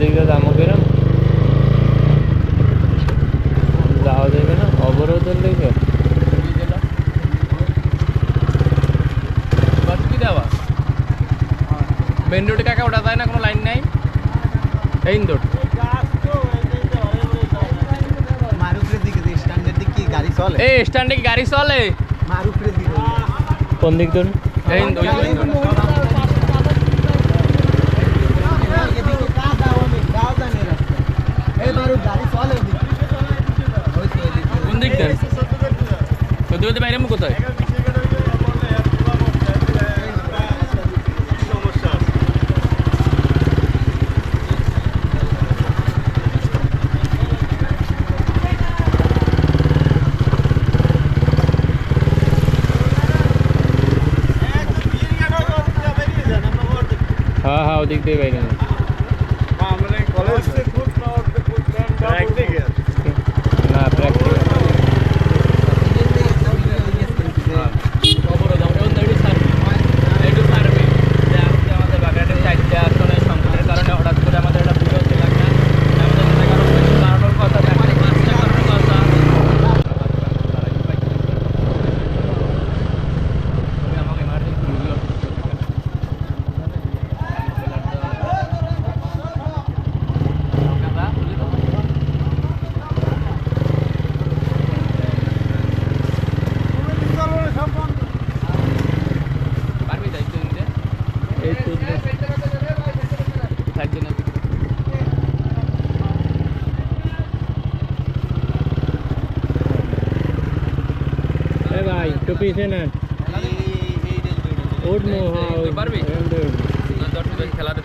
ওদিকে দামও কিরম? যাওয়া যাবে না? অবরোধের লেগে মেন রোডে কাকা ওটা যায় না? কোনো লাইন নাই? এই রোড। দিকে দিকে এই স্ট্যান্ডে কি গাড়ি চলে? মারুফের দিকে। কোন দিক ধরুন এই ওই ওই এদিকে কাদা অনেক গাও জানে রাস্তা এই মারুফ গাড়ি চলে ওদিকে ওই তো ওদিকে। কোন দিক দেন সত্যি বলতে বাইরে কোথায়? হ্যাঁ হ্যাঁ ওদিক দিয়ে বাইরে। না না একটু পিছিয়ে না ওঠ নো হ্যাঁ পারবি? খেলাতে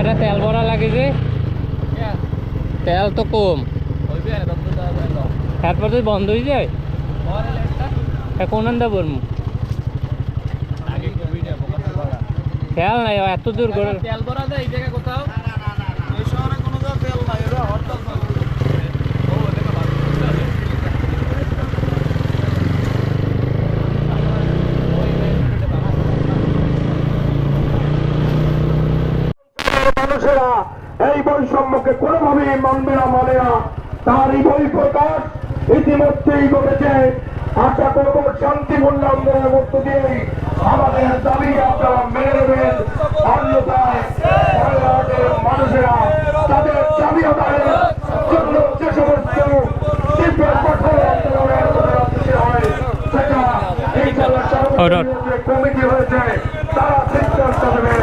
এটা তেল ভরা লাগে যে। তেল তো কম। তারপর তো বন্ধ হয়ে যায়? কোন আন্দা বলব খেয়াল নাই এত দূর করে তেল ভরা যায় এই জায়গায় কোথাও। মানুষেরা এই বৈষম্যকে কোনোভাবেই মানবে না মানে না। তারই বই প্রকাশ ইতিমধ্যেই ঘটেছে। আশা করব শান্তিপূর্ণ আন্দোলনের মধ্য দিয়েই আমাদের দাবি আপনারা মেনে নেবেন। অন্যথায় মানুষেরা তাদের দাবি আদায়ের জন্য যে সমস্ত কমিটি হয়েছে, তারা সিদ্ধান্ত নেবে।